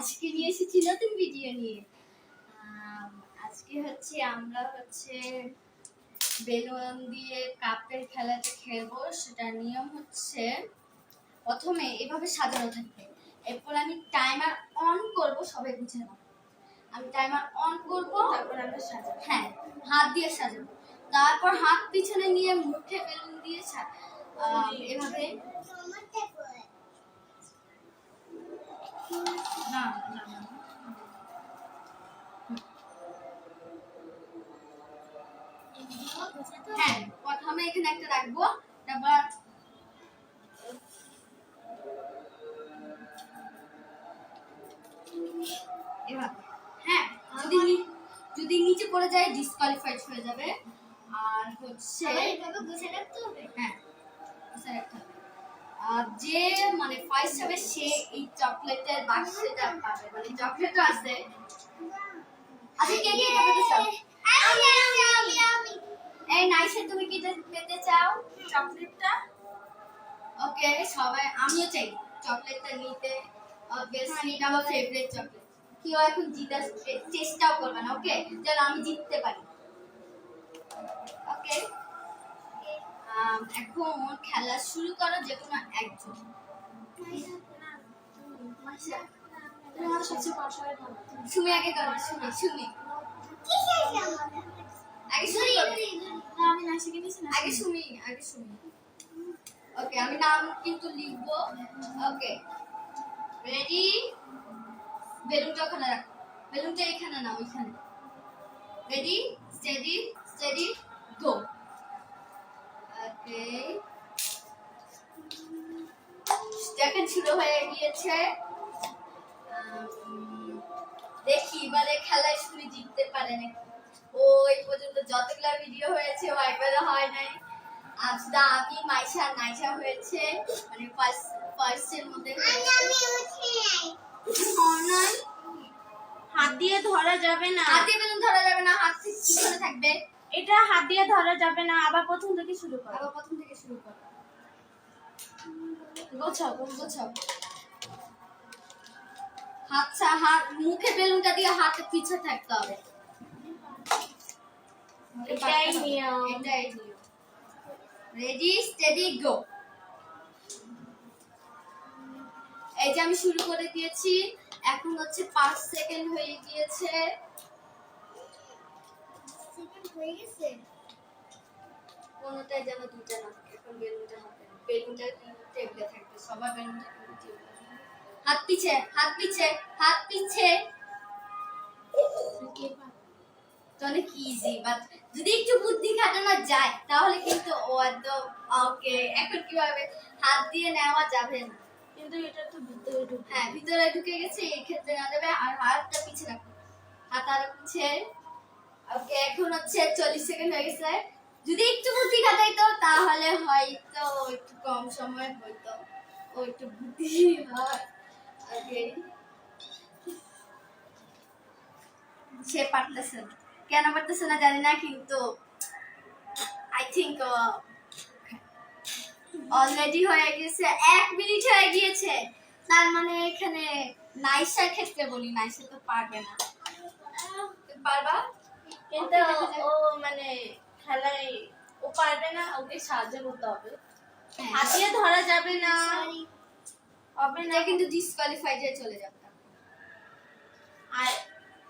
আজকে নিয়ে এসেছি নতুন ভিডিও নিয়ে। আজকে হচ্ছে আমরা হচ্ছে বেলুন দিয়ে কাপের খেলাটা খেলব। সেটা নিয়ম হচ্ছে প্রথমে এভাবে সাজানো থাকবে। এরপর আমি টাইমার অন করব সবাই বুঝে নাও। আমি টাইমার অন করব তারপর আমরা সাজাবো। হ্যাঁ হাত দিয়ে সাজাবো। তারপর হাত পিছনে নিয়ে মুখে বেলুন দিয়ে এভাবে না হ্যাঁ প্রথমে এখানে একটা রাখব। তারপর হ্যাঁ যদি যদি নিচে পড়ে যায় ডিসকোয়ালিফাইড হয়ে যাবে। আর হচ্ছে হ্যাঁ রাখতে হবে। যে মানে ফার্স্ট হবে সে এই চকলেটের বাক্সটা পাবে। মানে চকলেটও আছে। আচ্ছা কে কে এটা পেতে চাও? এই নাইসে তুমি কি পেতে চাও? চকলেটটা ওকে সবাই আমিও চাই চকলেটটা নিতে। অবভিয়াসলি এটা আমার ফেভারিট চকলেট কেউ এখন জিতার চেষ্টাও করবে না ওকে? যেন আমি জিততে পারি। ওকে? এখন খেলা শুরু করো যে কোনো একজন। সুমি, আগে করো, সুমি সুমি। আগে সুমি আমি না শিখে নিয়েছি না আগে শুনি আগে শুনি ওকে আমি নাম কিন্তু লিখব। ওকে রেডি বেলুনটা ওখানে রাখো। বেলুনটা এখানে না, ওইখানে। রেডি স্টেডি স্টেডি গো দেখেন শুরু হয়ে গিয়েছে। দেখি এবারে খেলায় জিততে পারে নাকি? ও এই পর্যন্ত যতগুলা ভিডিও হয়েছে ও একবারে হয় নাই। আমি মাইশা নাইশা হয়েছে। মানে ফার্স্ট ফার্স্টের মধ্যে হাত দিয়ে ধরা যাবে না। হাতে বেলুন ধরা যাবে না। হাত থেকে পিছনে থাকবে। এটা হাত দিয়ে ধরা যাবে না আবার প্রথম থেকে শুরু করো। আবার প্রথম থেকে শুরু করো। গোছাও গোছাও। হাত ছা- হাত মুখে বেলুনটা দিয়ে হাতে পিছে থাকতে হবে। এটাই নিয়ম। এটাই নিয়ম। রেডি স্টেডি গো এই যে আমি শুরু করে দিয়েছি এখন হচ্ছে পাঁচ সেকেন্ড হয়ে গিয়েছে। কোনোটাই যেন দুইটা না থাকে এখন বেলুনটা হাতে বেলুনটা টেবিলে থাকবে সবার বেলুনটা কিন্তু টেবিলে থাকবে। হাত পিছে হাত পিছে হাত পিছে। তো অনেক ইজি বাট যদি একটু বুদ্ধি খাটানো যায় তাহলে কিন্তু ও একদম ওকে এখন কীভাবে? হাত দিয়ে নেওয়া যাবে না। কিন্তু এটা তো ভিতরে ঢুকে হ্যাঁ ভিতরে ঢুকে গেছে এই ক্ষেত্রে না যাবে আর হাতটা পিছে রাখো। হাত আর পিছে। ওকে, এখন হচ্ছে চল্লিশ সেকেন্ড হয়ে গেছে। যদি একটু বুদ্ধি খাটাইতো, তাহলে হয়তো একটু কম সময় হইতো। ও, একটু বুদ্ধি হয়। সে পারতেছে কেন পারতেছে না জানি না, কিন্তু আই থিঙ্ক অলরেডি হয়ে গেছে। এক মিনিট হয়ে গিয়েছে। তার মানে এখানে নাইসার ক্ষেত্রে বলি, নাইসা তো পারবে না। পারবা? কিন্তু ও মানে খেলায় ও পারবে না ওকে সাহায্য করতে হবে। হ্যাঁ। হাত দিয়ে ধরা যাবে না। হবে না। কিন্তু ডিসকোয়ালিফাই হয়ে চলে যাবে। আর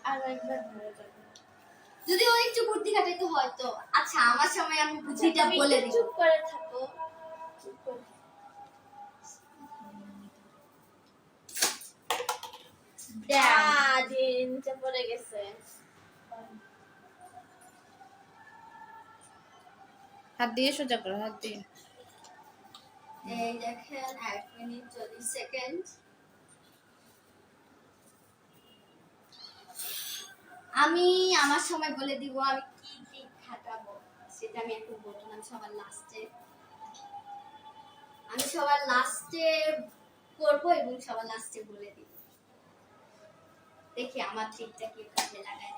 আর একবার ধরা যাবে। যদি ও একটু বুদ্ধি খাটাইতে হয়তো আচ্ছা আমার সময় আমি বুদ্ধিটা বলে দিই। চুপ করে থাকো। চুপ করে দিয়ে নিচে পড়ে গেছে। হাত দিয়ে সোজা করো, হাত দিয়ে। এই দেখেন, এক মিনিট চল্লিশ সেকেন্ড আমি আমার সময় বলে দিব, আমি কি কি খাটাবো? সেটা আমি এখন বলব সবার লাস্টে আমি সবার লাস্টে করব এবং সবার লাস্টে বলে দিব। দেখি আমার ট্রিকটা কি কাজে লাগায়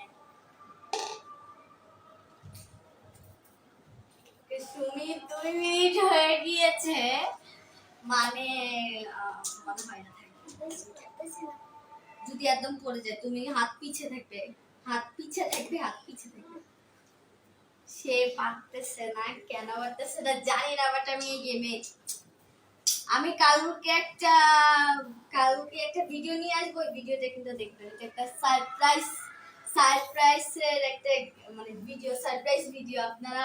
মিনিট হয়ে গিয়েছে মানে মনে হয় না যদি একদম পড়ে যায়, তুমি হাত পিছে থাকবে হাত পিছে থাকবে হাত পিছে থাকবে সে পারতেছে না, কেন পারতেছে না, জানি না বাট আমি গেমে আমি কালকে একটা কালকে একটা ভিডিও নিয়ে আসব, ওই ভিডিওটা কিন্তু দেখবেন এটা একটা সারপ্রাইজ সারপ্রাইজের একটা মানে ভিডিও সারপ্রাইজ ভিডিও আপনারা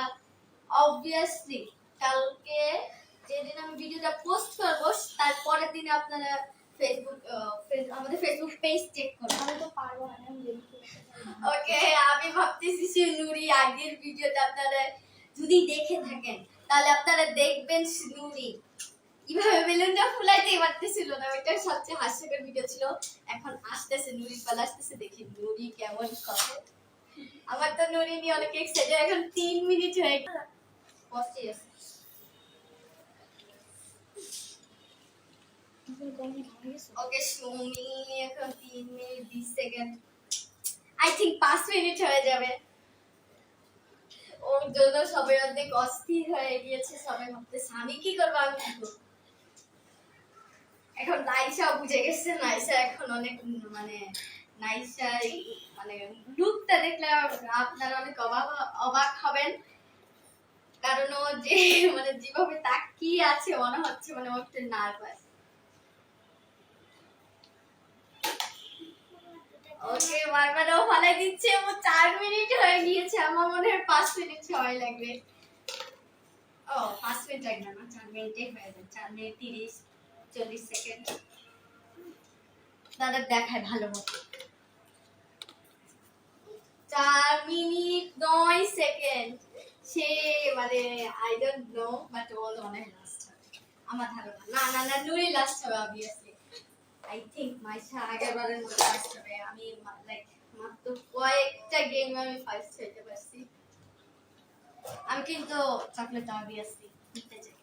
অবভিয়াসলি কালকে যেদিন আমি ভিডিওটা পোস্ট করব তার পরের দিনে আপনারা ফেসবুক আমাদের ফেসবুক পেজ চেক করবেন। আমি তো পারব না ওকে আমি ভাবতেছি সে নুরি আগের ভিডিওটা আপনারা যদি দেখে থাকেন তাহলে আপনারা দেখবেন নুরি। কীভাবে বেলুনটা ফুলাইতেই পারতেছিল না ওইটা সবচেয়ে হাস্যকর ভিডিও ছিল। এখন আসতেছে নুরির পালা আসতেছে দেখি নুরি কেমন করে। আমার তো নুরি নিয়ে অনেক এক্সাইটেড এখন তিন মিনিট হয়ে গেছে। মিনিট বিশ সেকেন্ড আই থিঙ্ক পাঁচ মিনিট হয়ে যাবে। ওর জন্য হয়ে গিয়েছে আমি কি করব, আমি এখন নাইসা বুঝে গেছে, নাইসা এখন অনেক মানে নাইসা মানে লুকটা দেখলে আপনারা অনেক অবাক অবাক হবেন। কারণ ও যে মানে যেভাবে তাকিয়ে আছে, মনে হচ্ছে মানে ও একটু নার্ভাস ওকে, বারবার ও ফলাই দিচ্ছে, ও চার মিনিট হয়ে গিয়েছে, আমার মনে হয় পাঁচ মিনিট সময় লাগবে। ও, পাঁচ মিনিট লাগবে না, চার মিনিটে হয়ে যাবে চার মিনিট তিরিশ, চল্লিশ সেকেন্ড দাদা দেখায় ভালো মতো। চার মিনিট নয় সেকেন্ড মানে I don't know but last হবে। আমার ধারণা। না না না নুরি লাস্ট হবে অবভিয়াসলি আই থিঙ্ক মাইশা আগেরবারের মতো ফার্স্ট হবে। আমি লাইক মাত্র কয়েকটা গেম আমি ফার্স্ট হইতে পারছি। আমি কিন্তু চকলেট অবভিয়াসলি জিততে চাই।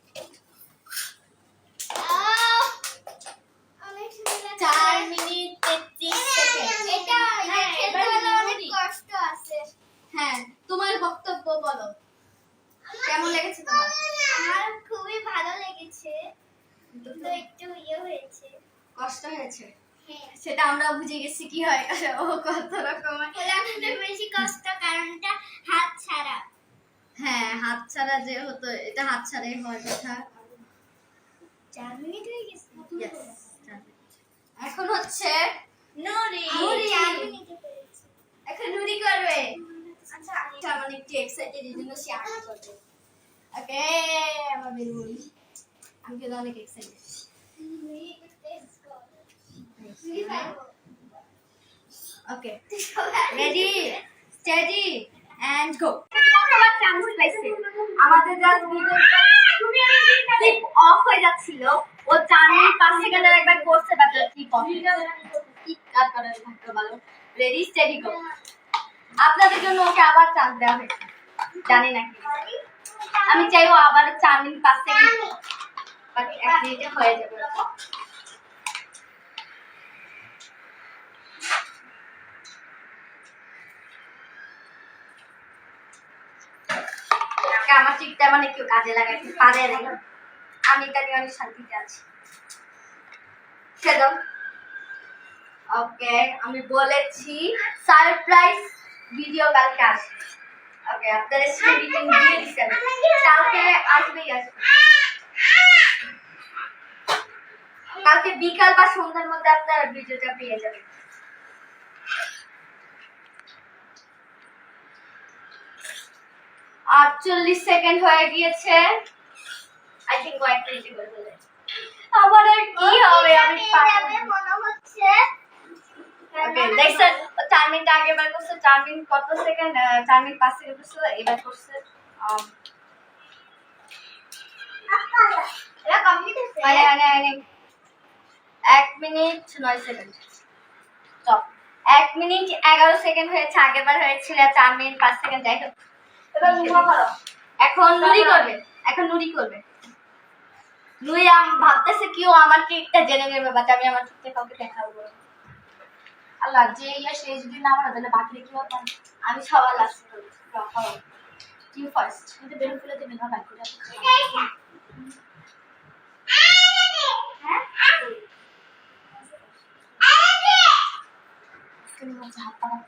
চার মিনিট তেত্রিশ সেকেন্ড। এটা হ্যাঁ, খেলতে এবার হলে অনেক কষ্ট আছে। হ্যাঁ তোমার বক্তব্য বলো কেমন লেগেছে তোমার আমার খুবই ভালো লেগেছে তো একটু ইয়ে হয়েছে কষ্ট হয়েছে। হ্যাঁ। সেটা আমরা বুঝে গেছি কি হয়। ও কত রকমের। বেশি কষ্ট কারণটা হাত ছাড়া। হ্যাঁ হাত ছাড়া যে হতো এটা হাত ছাড়াই হওয়ার কথা। চার মিনিট হয়ে গেছে। এখন হচ্ছে নুরি। নুরি। এখন নুরি করবে। আচ্ছা আচ্ছা মানে একটু এক্সাইটেড এই জন্য সে আগে করবে। ওকে আমার বেলুন আমি কিন্তু অনেক এক্সাইটেড নুরি টেস্ট কর নুরি পারব okay ready steady and go প্রথমবার চান্স পাইছে আমাদের জাস্ট ক্লিপ অফ হয়ে যাচ্ছিল। ও পাঁচ সেকেন্ডের একবার করছে ক্লিপ অফ কাজ ভালো রেডি স্টেডি গো আপনাদের জন্য ওকে আবার চান্স দেওয়া হয়েছে। জানি না কি। আমি চাইব আবার চার মিনিট পাঁচ সেকেন্ড বাট এক মিনিটে হয়ে যাবে আজকে আমার চিকটা মানে কেউ কাজে লাগাইতে পারে না। আমি এটা নিয়ে অনেক শান্তিতে আছি। সেদম ওকে আমি বলেছি সারপ্রাইজ ভিডিও কালকে আসবে। ওকে আপনারা সেদিন দিয়ে দিচ্ছেন কালকে আসবেই আসবে। কালকে বিকাল বা সন্ধ্যার মধ্যে আপনারা ভিডিওটা পেয়ে যাবেন। আটচল্লিশ সেকেন্ড হয়ে গিয়েছে। আই থিঙ্ক কয়েক মিনিট করে ফেলে আমার আর কি হবে? আমি মনে হচ্ছে। দেখছেন ও চার মিনিট আগে বার করছে চার কত সেকেন্ড চার পাঁচ সেকেন্ড করছে এবার করছে আম, এটা কমপ্লিট হয়েছে? মানে মানে এক মিনিট নয় সেকেন্ড এক মিনিট এগারো সেকেন্ড হয়েছে আগের বার হয়েছিল চার মিনিট পাঁচ সেকেন্ড যাই হোক। এবার মুখা করো। এখন নুরি করবে এখন নুরি করবে। নুরি আম- ভাবতেছে আমার কেকটা জেনে নেবে বাট আমি আমার কেকটা কাউকে দেখাবো। আল্লাহ যে ইয়া সে যদি না মারা তাহলে বাকি কি হতো আমি সবার লাস্ট ইউ ফার্স্ট কিন্তু বেলুন ফুলে দেবে না হ্যাঁ।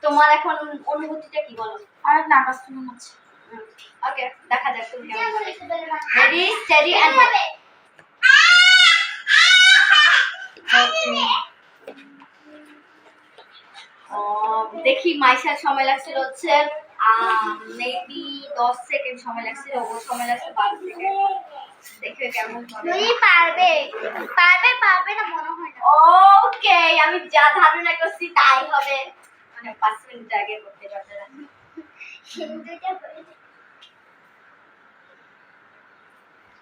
তোমার এখন অনুভূতিটা কি বলো? অনেক নার্ভাস ফিলিং হচ্ছে। ওকে দেখা যাক তুমি রেডি স্টেডি এন্ড দেখি মাইশার সময় লাগছিল হচ্ছে মেবি দশ সেকেন্ড সময় লাগছিল সময় লাগছে বারো সেকেন্ড দেখে কেমন পারবে। পারবে পারবে না মনে হয় না। ওকে আমি যা ধারণা করছি তাই হবে। মানে পাঁচ মিনিট আগে করতে পারবে না।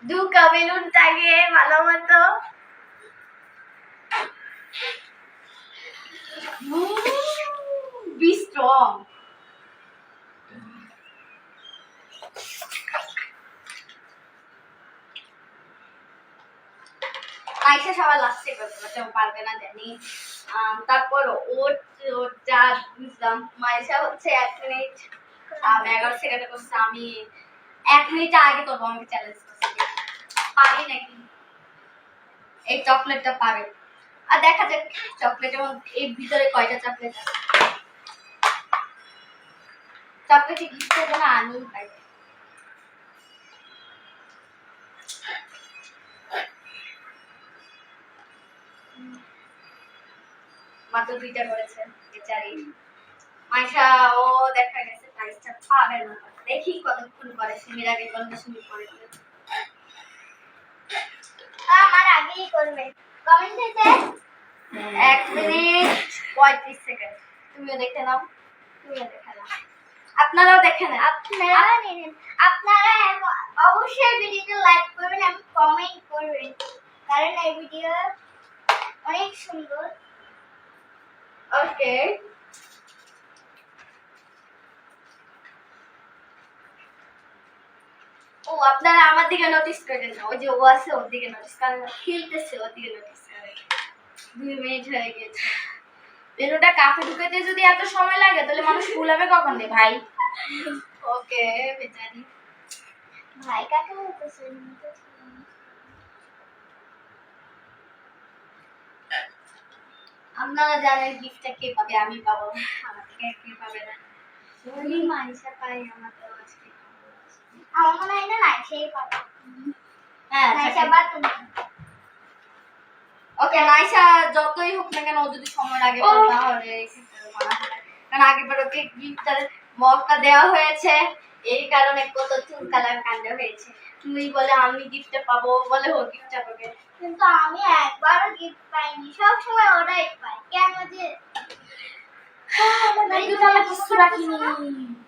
দু কাবিলুনটাকে ভালো মতো। বি স্ট্রং আইসা সবার লাস্টে করতে পারছে পারবে না জানি। তারপর ওর ওর যা বুঝলাম মাইশা হচ্ছে এক মিনিট আম, এগারো সেকেন্ডে করছে আমি এক মিনিট আগে করব আমাকে চ্যালেঞ্জ পারি নাকি? এই চকলেটটা পাবে। আর দেখা যাক চকলেটের মধ্যে এই ভিতরে কয়টা চকলেট আছে। চকলেটে গিফটের জন্য আমি পাই। মাত্র দুইটা করেছে বেচারি মাইশা, ও দেখা গেছে প্রাইসটা পাবে না। দেখি কতক্ষণ করে, সিমির আগে সিমি করে করবে কমেন্ট থেকে এক মিনিট পঁয়ত্রিশ সেকেন্ড। তুমিও দেখে নাও। তুমিও দেখে নাও। আপনারাও দেখে নেন। আপনারা নিন। আপনারা অবশ্যই ভিডিওটা লাইক করবেন এবং কমেন্ট করবেন। কারণ এই ভিডিও অনেক সুন্দর। ওকে ও আপনারা আমার দিকে নোটিস করেন না। ওই যে ও আছে ওর দিকে নোটিস করেন না। খেলতেছে ওর দিকে নোটিস করেন। দুই মিনিট হয়ে গেছে। বেলুনটা ঢুকাতে যদি এত সময় লাগে তাহলে মানুষ ফুলাবে কখন রে ভাই? ওকে বেচারি। ভাই কাকে বলতেছে? আপনারা জানেন গিফটটা কে পাবে আমি পাবো আমার থেকে কে পাবে না। মাইসা পাই আমার তো আজকে আমার মনে হয় না নাই সেই পাবে হ্যাঁ নাইসা বা তুমি ওকে নাইসা যতই হোক না কেন ও যদি সময় লাগে তাহলে। কারণ আগেবার ওকে গিফটের মগটা দেওয়া হয়েছে। এই কারণে কত চুলকালার কাণ্ড হয়েছে। তুমি বলে আমি গিফটে পাবো। বলে ও গিফটটা পাবে। কিন্তু আমি একবারও গিফট পাইনি। সব সময় ওরাই পাই কেন যে? আমার কিছু রাখিনি।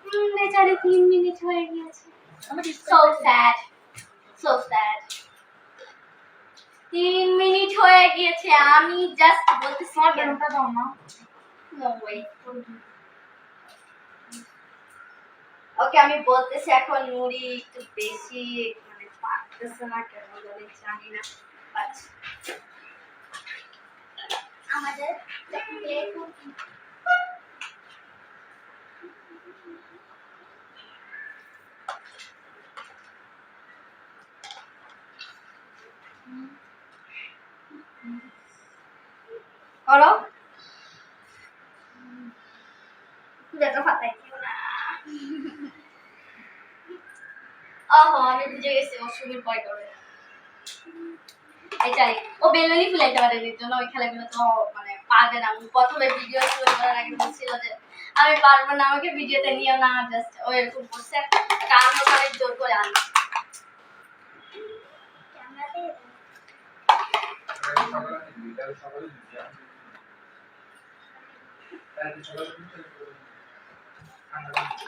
হুম, বেচারি তিন মিনিট হয়ে গিয়েছে। সো স্যাড সো স্যাড তিন মিনিট হয়ে গিয়েছে আমি জাস্ট বলতেছি তোমার বেলুনটা দাও না No way. ওকে আমি বলতেছি এখন নুরি একটু বেশি মানে পারতেছে না কেন জানি জানি না। আমাদের চকলেট করো দেখো ফাটাই দিও না। ওহো আমি বুঝে গেছি ও সুমির ভয় করে। এটাই। ও বেলুনি ফুলাইতে পারে এর জন্য ওই খেলাগুলো তো মানে পারবে না। ও প্রথমে ভিডিও শুরু করার আগে বলছিল যে আমি পারব না আমাকে ভিডিওতে নিও না জাস্ট ও এরকম বসে কান ওখানে জোর করে আন ক্যামেরাতে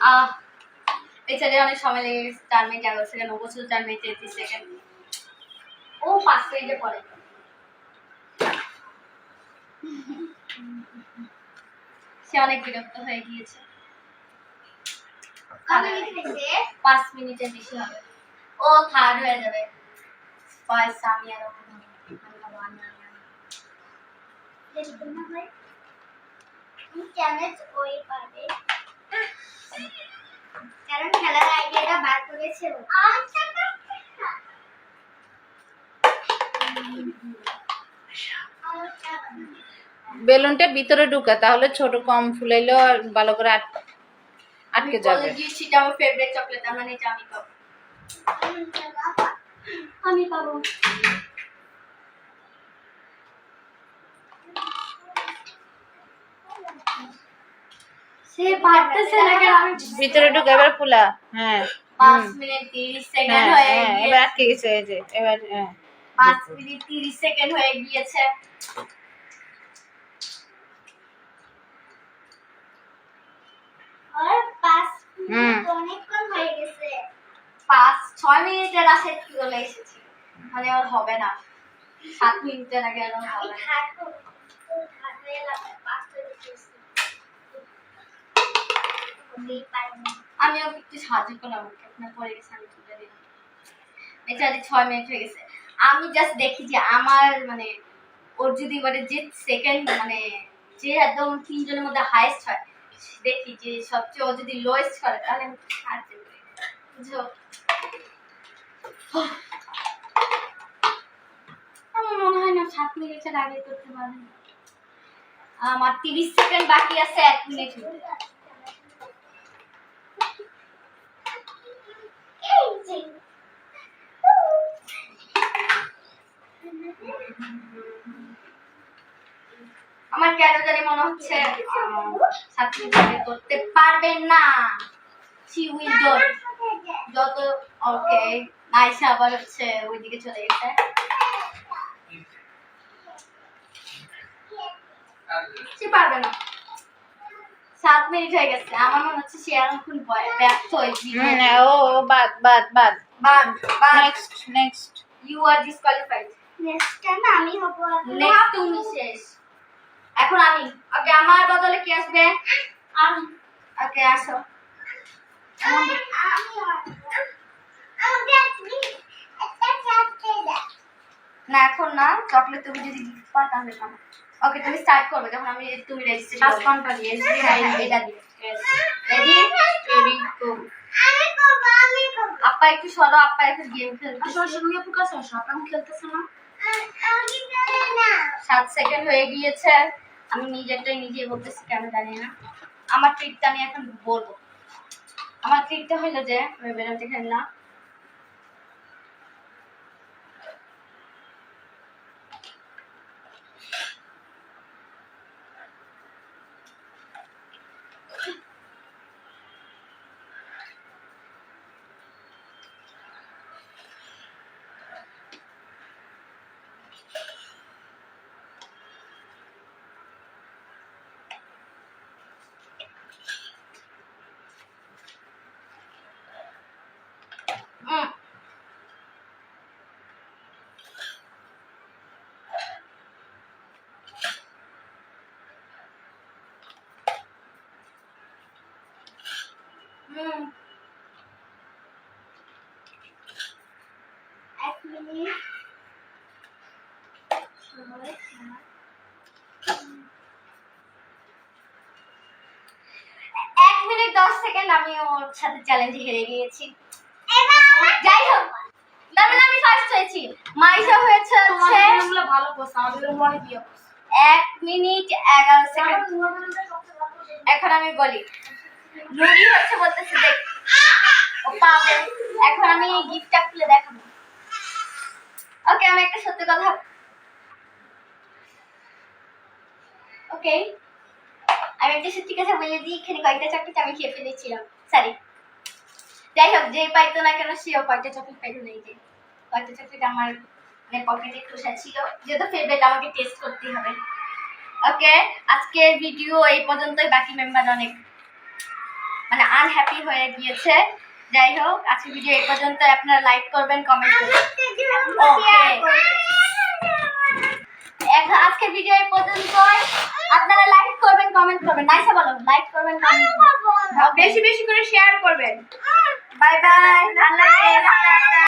আহ এছাড়া অনেক সময় লেগে গেছে চার মিনিট এগারো সেকেন্ড ও বছর চার মিনিট তেত্রিশ সেকেন্ড ও পাঁচ মিনিটে পরে। সে অনেক বিরক্ত হয়ে গিয়েছে। পাঁচ মিনিটের বেশি হবে। ও থার্ড হয়ে যাবে। পয়সা আমি আর ওই কারণ খেলার আইডিয়াটা বার করেছে বেলুনটা ভিতরে ঢুকা তাহলে ছোট কম ফুলাইলেও আর ভালো করে আট- আটকে যাবে। বলে আমার ফেভারিট চকলেট আমার এটা আমি পাবো আমি পাবো। সে পারতেছে না কেন? আমি ভিতরে ঢুকা এবার ফুলা। হ্যাঁ। পাঁচ মিনিট তিরিশ হ্যাঁ সেকেন্ড হয়ে হ্যাঁ গিয়েছে। এবার আটকে গেছে এই যে এবার হ্যাঁ। পাঁচ মিনিট তিরিশ সেকেন্ড হয়ে গিয়েছে। আর পাঁচ মিনিট অনেকক্ষণ হয়ে গেছে। পাঁচ ছয় মিনিটের আসে চলে এসেছি। মানে আর হবে না। সাত মিনিটের আগে আর হবে না। না। আমিও একটু সাহায্য করলাম ওকে, আপনার পরে গেছে আমি তুলে দিলাম। বেচারি ছয় মিনিট হয়ে গেছে। আমি জাস্ট দেখি যে আমার মানে ওর যদি মানে যে সেকেন্ড মানে যে একদম তিনজনের মধ্যে হয়, দেখি যে সবচেয়ে ও যদি লোয়েস্ট করে, তাহলে আমি সাহায্য করি। বুঝছ? আমার মনে হয় না, সাত মিনিটের আগে করতে পারবে আমার তিরিশ সেকেন্ড বাকি আছে, এক মিনিট হতে। এই যে। আমার কেন জানি মনে হচ্ছে ছাত্রী করতে পারবেন না। Will do যত ওকে আয়সা আবার হচ্ছে ওইদিকে চলে গেছে। সে পারবে না। সাত মিনিট হয়ে গেছে। আমার মনে হচ্ছে সে এখন ভয়- ব্যর্থ হয়েছে হ্যাঁ, ও ও, বাদ বাদ বাদ। বাদ বাদ। Next next you are disqualified Next time আমি হব নেক্সট তুমি শেষ। এখন আমি। ওকে আমার বদলে কি আসবে? আমি। ওকে আসো। আমি আমাকে আপনি একটা চাপতে দাও। না এখন না চকলেট তুমি যদি গিফট পাও তাহলে পাবো। ওকে তুমি স্টার্ট করবে যখন আমি তুমি রেজিস্ট্রেশন Last কোনটা দিয়ে? এটা দিয়ে। রেডি রেডি গো আমি করব আমি করব আপা একটু সরো আপা এখন গেম খেলতে আসো আসো তুমি আপু কাছে আসো আপু খেলতেছে না। আমি জানি না। সাত সেকেন্ড হয়ে গিয়েছে। আমি নিজেরটাই নিজে বলতেছি কেন জানি না। আমার ট্রিকটা আমি এখন বলব। আমার ট্রিকটা হলো যে আমি বেরোতে খেললাম। এক মিনিট এক মিনিট দশ সেকেন্ড আমি ওর সাথে চ্যালেঞ্জে হেরে গিয়েছি। যাই হোক তার আমি ফার্স্ট হয়েছি। মাইশা হয়েছে হচ্ছে ভালো করছে আমাদের অনেক ইয়ে এক মিনিট এগারো সেকেন্ড। এখন আমি বলি নুরি হচ্ছে বলতেছে, দেখ ও পাবে এখন আমি গিফটটা খুলে দেখাবো। ওকে আমি একটা সত্যি কথা ওকে আমি একটা সত্যি কথা বলে দিই, এখানে কয়েকটা চকলেট আমি খেয়ে ফেলেছিলাম। সরি যাই হোক, যে পাইতো না কেন, সেও কয়েকটা চকলেট পাইতো নেই যে কয়েকটা চকলেট আমার মানে পকেটে খোসা ছিল। যেহেতু ফেভারিট আমাকে টেস্ট করতেই হবে। ওকে আজকের ভিডিও এই পর্যন্তই, বাকি মেম্বার অনেক মানে আনহ্যাপি হয়ে গিয়েছে। যাই হোক আজকে ভিডিও এই পর্যন্ত আপনারা লাইক করবেন কমেন্ট করবেন। আজকে ভিডিও এই পর্যন্ত আপনারা লাইক করবেন কমেন্ট করবেন। নাইসা বলো লাইক করবেন বেশি বেশি করে শেয়ার করবেন। বাই বাই আল্লাহ